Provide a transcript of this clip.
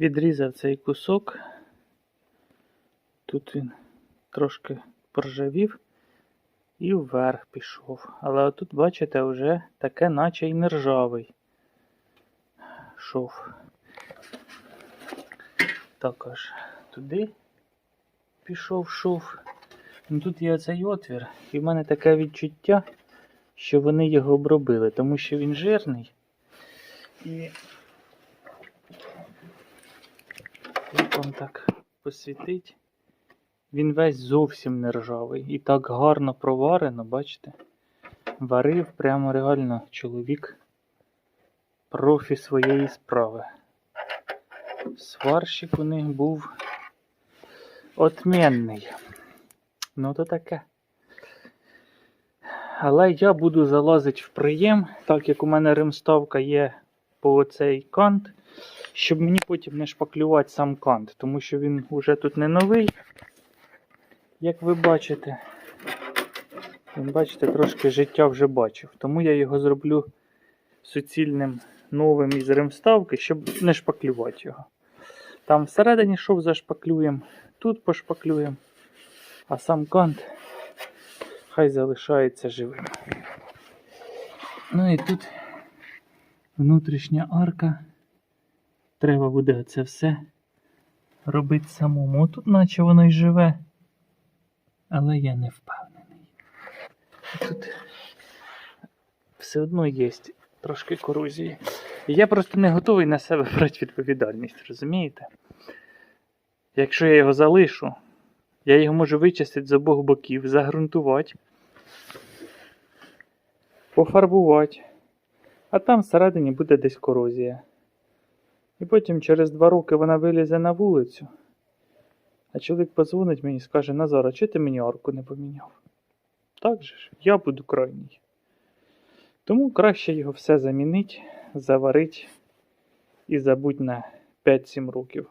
Відрізав цей кусок. Тут він трошки поржавів і вверх пішов. Але отут, бачите, вже таке, наче й не ржавий шов. Також туди пішов шов. Ну, тут є цей отвір, і в мене таке відчуття, що вони його обробили, тому що він жирний. І як вам так посвітить, він весь зовсім не ржавий. І так гарно проварено, бачите? Варив прямо реально чоловік профі своєї справи. Сварщик у них був отмінний. Ну то таке. Але я буду залазити в приєм, так як у мене римставка є по цей кант, щоб мені потім не шпаклювати сам кант, тому що він уже тут не новий. Як ви бачите, він, бачите, трошки життя вже бачив. Тому я його зроблю суцільним новим із римставки, щоб не шпаклювати його. Там всередині шов зашпаклюємо, тут пошпаклюємо, а сам кант хай залишається живим. Ну і тут внутрішня арка. Треба буде це все робити самому. Тут наче воно й живе, але я не впевнений. Тут все одно є трошки корозії. Я просто не готовий на себе брати відповідальність, розумієте? Якщо я його залишу, я його можу вичистити з обох боків, загрунтувати, пофарбувати, а там всередині буде десь корозія. І потім через два роки вона вилізе на вулицю. А чоловік подзвонить мені і скаже: Назар, а чого ти мені арку не поміняв? Так же ж, я буду крайній. Тому краще його все замінити, заварити і забудь на 5-7 років.